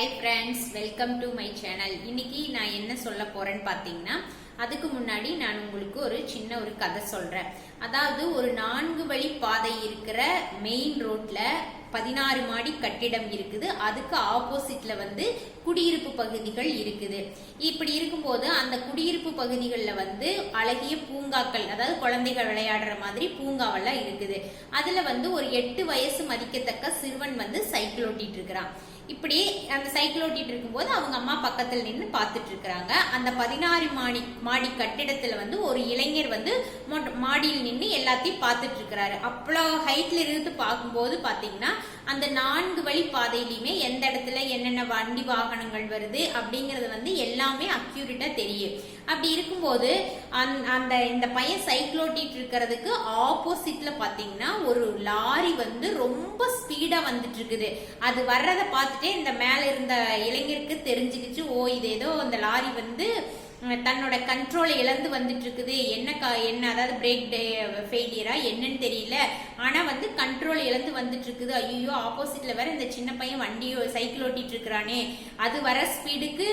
Hi friends welcome to my channel இன்னைக்கு நான் என்ன சொல்ல போறேன்னு பார்த்தீங்கன்னா அதுக்கு முன்னாடி நான் உங்களுக்கு ஒரு சின்ன ஒரு கதை சொல்றேன். அதாவது ஒரு நான்கு வழி பாதை இருக்கிற மெயின் ரோட்ல பதினாறு மாடி கட்டிடம் இருக்குது. அதுக்கு ஆப்போசிட்ல வந்து குடியிருப்பு பகுதிகள் இருக்குது. இப்படி இருக்கும்போது அந்த குடியிருப்பு பகுதிகளில் வந்து அழகிய பூங்காக்கள் அதாவது குழந்தைகள் விளையாடுற மாதிரி பூங்காவெல்லாம் இருக்குது. அதுல வந்து ஒரு எட்டு வயசு மதிக்கத்தக்க சிறுவன் வந்து சைக்கிள் ஓட்டிட்டு இருக்கிறான். இப்படி அந்த சைக்கிள் ஓட்டிட்டு இருக்கும்போது அவங்க அம்மா பக்கத்தில் நின்று பார்த்துட்டு இருக்கிறாங்க. அந்த பதினாறு மாடி மாடி கட்டிடத்துல வந்து ஒரு இளைஞர் வந்து மாடியில் நின்று எல்லாத்தையும் பார்த்துட்டு இருக்கிறாரு அவ்வளோ ஹைட்ல இருந்து பார்க்கும்போது பாத்தீங்கன்னா அந்த நான்கு வழி பாதையிலையுமே எந்த இடத்துல என்னென்ன வண்டி வாகனங்கள் வருது அப்படிங்கறது வந்து எல்லாமே அக்யூரேட்டா தெரியும். அப்படி இருக்கும்போது அந் அந்த இந்த பையன் சைக்கிள் ஓட்டிட்டு இருக்கிறதுக்கு ஆப்போசிட்ல பாத்தீங்கன்னா ஒரு லாரி வந்து ரொம்ப ஸ்பீடா வந்துட்டு இருக்குது அது வர்றதை பார்த்துட்டே இந்த மேல இருந்த இளைஞருக்கு தெரிஞ்சுக்கிச்சு ஓ இது ஏதோ அந்த லாரி வந்து தன்னோட கண்ட்ரோலை இழந்து வந்துட்டு இருக்குது என்ன கா என்ன அதாவது பிரேக் ஃபெயிலியரா என்னன்னு தெரியல. ஆனா வந்து கண்ட்ரோல் இழந்து வந்துட்டு இருக்குது ஐயோ ஆப்போசிட்ல வேற இந்த சின்ன பையன் வண்டியோ சைக்கிள் ஓட்டிட்டு இருக்கிறானே. அது வர ஸ்பீடுக்கு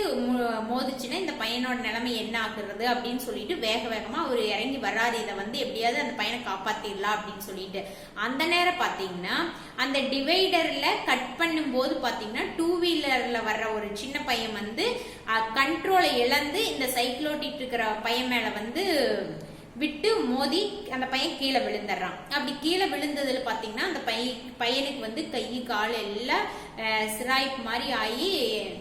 மோதிச்சுன்னா இந்த பையனோட நிலைமை என்ன ஆகுறது அப்படின்னு சொல்லிட்டு வேக வேகமா அவர் இறங்கி வராது இதை வந்து எப்படியாவது அந்த பையனை காப்பாத்திடலாம் அப்படின்னு சொல்லிட்டு. அந்த நேரம் பாத்தீங்கன்னா அந்த டிவைடர்ல கட் பண்ணும்போது பாத்தீங்கன்னா டூ வீலர்ல வர்ற ஒரு சின்ன பையன் வந்து கண்ட்ரோலை இழந்து இந்த சைக்கிள் ஓட்டிட்டு இருக்கிற பையன் மேல வந்து விட்டு மோதி அந்த பையன் கீழே விழுந்துடுறான். அப்படி கீழே விழுந்ததுல பாத்தீங்கன்னா அந்த பைய பையனுக்கு வந்து கை கால் எல்லாம் சிராய்ப்பு மாதிரி ஆகி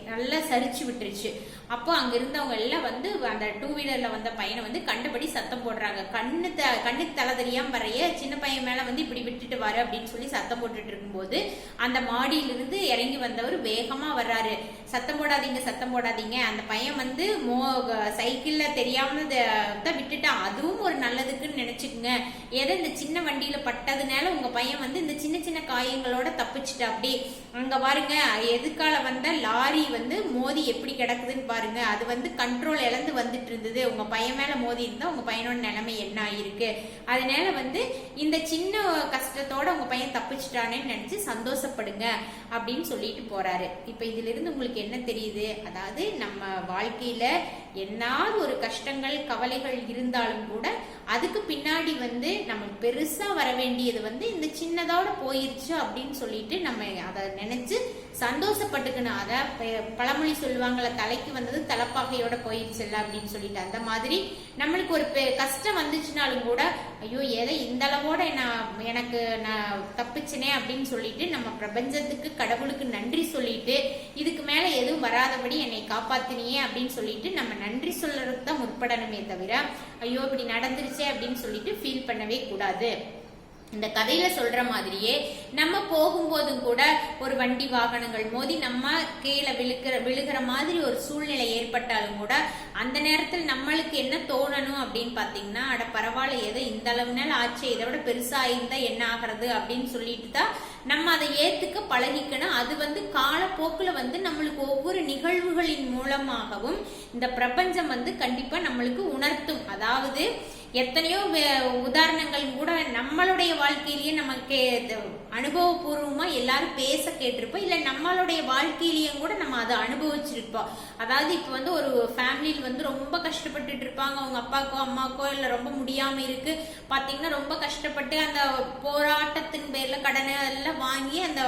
நல்லா சரிச்சு விட்டுருச்சு. அப்போ அங்க இருந்தவங்க எல்லாம் வந்து அந்த டூ வீலர்ல வந்த பையனை வந்து கண்டுபடி சத்தம் போடுறாங்க. கண்ணு த கண்ணுக்கு தலை தெரியாம வரைய சின்ன பையன் மேல வந்து இப்படி விட்டுட்டு வர அப்படின்னு சொல்லி சத்தம் போட்டுட்டு இருக்கும்போது அந்த மாடியிலிருந்து இறங்கி வந்தவர் வேகமா வர்றாரு. சத்தம் போடாதீங்க சத்தம் போடாதீங்க. அந்த பையன் வந்து மோ சைக்கிள்ல தெரியாம தான் விட்டுட்டான். அதுவும் ஒரு நல்லதுக்குன்னு நினச்சிக்கோங்க. எதை இந்த சின்ன வண்டியில பட்டதுனால உங்க பையன் வந்து இந்த சின்ன சின்ன காயங்களோட தப்பிச்சுட்டு அப்படி அங்க பாருங்க எதுக்கால வந்த லாரி வந்து மோதி எப்படி கிடக்குதுன்னு பாருங்க. அது வந்து கண்ட்ரோல் இழந்து வந்துட்டு இருந்தது உங்க பையன் மேல மோதி இருந்தா உங்க பையனோட நிலைமை என்ன ஆயிருக்கு? அதனால வந்து இந்த சின்ன கஷ்டத்தோட உங்க பையன் தப்பிச்சிட்டானேன்னு நினைச்சு சந்தோஷப்படுங்க அப்படின்னு சொல்லிட்டு போறாரு. இப்ப இதுல இருந்து உங்களுக்கு என்ன தெரியுது? அதாவது நம்ம வாழ்க்கையில என்னாவது ஒரு கஷ்டங்கள் கவலைகள் இருந்தாலும் கூட அதுக்கு பின்னாடி வந்து நம்ம பெருசா வர வேண்டியது வந்து இந்த சின்னதோட போயிருச்சு அப்படின்னு சொல்லிட்டு நம்ம அதை நினைச்சு சந்தோஷப்பட்டுக்கணும். அதை பழமொழி சொல்லுவாங்கள தலைக்கு வந்தது தலைப்பாகையோட போயிருச்சுல்ல அப்படின்னு சொல்லிட்டு அந்த மாதிரி நம்மளுக்கு ஒரு பெ- கஷ்டம் வந்துச்சுனாலும் கூட ஐயோ எதை இந்த அளவோட நான் எனக்கு நான் தப்பிச்சினே அப்படின்னு சொல்லிட்டு நம்ம பிரபஞ்சத்துக்கு கடவுளுக்கு நன்றி சொல்லிட்டு இதுக்கு மேல எதுவும் வராதபடி என்னை காப்பாத்தினியே அப்படின்னு சொல்லிட்டு நம்ம நன்றி சொல்றதுக்கு முற்படணுமே தவிர ஐயோ இப்படி நடந்துருச்சே அப்படின்னு சொல்லிட்டு ஃபீல் பண்ணவே கூடாது. இந்த கதையில சொல்ற மாதிரியே நம்ம போகும்போதும் கூட ஒரு வண்டி வாகனங்கள் மோதி நம்ம கீழே விழுக்கிற விழுகிற மாதிரி ஒரு சூழ்நிலை ஏற்பட்டாலும் கூட அந்த நேரத்தில் நம்மளுக்கு என்ன தோணணும் அப்படின்னு பார்த்தீங்கன்னா அட பரவாயில்ல ஏதோ இந்த அளவு நாள் ஆச்சு இதை விட பெருசாக இருந்தால் என்ன ஆகிறது அப்படின்னு சொல்லிட்டு தான் நம்ம அதை ஏற்றுக்க பழகிக்கணும். அது வந்து காலப்போக்கில் வந்து நம்மளுக்கு ஒவ்வொரு நிகழ்வுகளின் மூலமாகவும் இந்த பிரபஞ்சம் வந்து கண்டிப்பாக நம்மளுக்கு உணர்த்தும். அதாவது எத்தனையோ உதாரணங்கள் கூட நம்மளுடைய வாழ்க்கையிலேயே நமக்கு அனுபவபூர்வமா எல்லாரும் பேச கேட்டிருப்போம். இல்ல நம்மளுடைய வாழ்க்கையிலயும் கூட நம்ம அதை அனுபவிச்சிருப்போம். அதாவது இப்ப வந்து ஒரு ஃபேமிலியில் வந்து ரொம்ப கஷ்டப்பட்டுட்டு இருப்பாங்க. அவங்க அப்பாக்கோ அம்மாக்கோ இல்ல ரொம்ப முடியாம இருக்கு. பாத்தீங்கன்னா ரொம்ப கஷ்டப்பட்டு அந்த போராட்டத்தின் பேர்ல கடனை எல்லாம் வாங்கி அந்த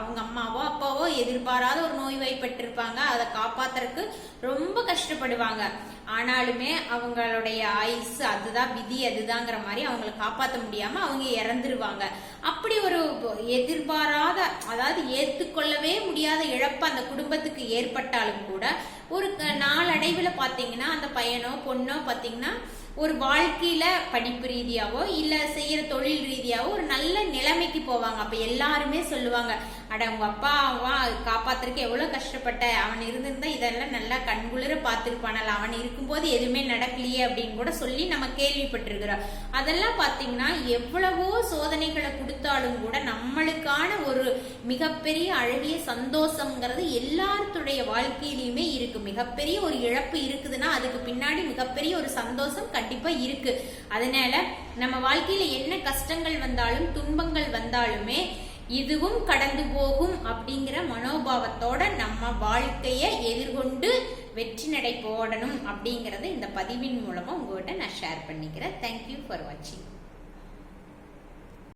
அவங்க அம்மாவோ அப்பாவோ எதிர்பாராத ஒரு நோய் வாய்ப்பட்டிருப்பாங்க அதை காப்பாத்துறதுக்கு ரொம்ப கஷ்டப்படுவாங்க. ஆனாலுமே அவங்களுடைய ஆயுசு அதுதான். விதி அதுதாங்கிற மாதிரி அவங்களை காப்பாற்ற முடியாம அவங்க இறந்துருவாங்க. அப்படி ஒரு எதிர்பாராத அதாவது ஏத்துக்கொள்ளவே முடியாத இழப்பு அந்த குடும்பத்துக்கு ஏற்பட்டாலும் கூட ஒரு க- நாளடைவுல பாத்தீங்கன்னா அந்த பையனோ பொண்ணோ பாத்தீங்கன்னா ஒரு வாழ்க்கையில படிப்பு ரீதியாவோ இல்ல செய்யற தொழில் ரீதியாவோ ஒரு நல்ல நிலைமைக்கு போவாங்க. அப்ப எல்லாருமே சொல்லுவாங்க அட உங்க அப்பா அவா காப்பாத்துறதுக்கு எவ்வளவு கஷ்டப்பட்ட? அவன் இருந்திருந்தா இதெல்லாம் நல்லா கண்குளிர பார்த்திருப்பானல் அவன் இருக்கும்போது எதுவுமே நடக்கலையே அப்படின்னு கூட சொல்லி நம்ம கேள்விப்பட்டிருக்கிறோம். அதெல்லாம் பாத்தீங்கன்னா எவ்வளவோ சோதனைகளை கொடுத்தாலும் கூட நம்மளுக்கான ஒரு மிகப்பெரிய அழகிய சந்தோஷங்கிறது எல்லாத்துடைய வாழ்க்கையிலுமே இருக்கு. மிகப்பெரிய ஒரு இழப்பு இருக்குதுன்னா அதுக்கு பின்னாடி மிகப்பெரிய ஒரு சந்தோஷம் கண்டிப்பா இருக்கு. அதனால நம்ம வாழ்க்கையில என்ன கஷ்டங்கள் வந்தாலும் துன்பங்கள் வந்தாலுமே இதுவும் கடந்து போகும் அப்படிங்கிற மனோபாவத்தோட நம்ம வாழ்க்கையை எதிர்கொண்டு வெற்றி நடை போடணும் அப்படிங்கறத இந்த பதிவின் மூலமா உங்ககிட்ட நான் ஷேர் பண்ணிக்கிறேன். தேங்க்யூ ஃபார் வாட்சிங்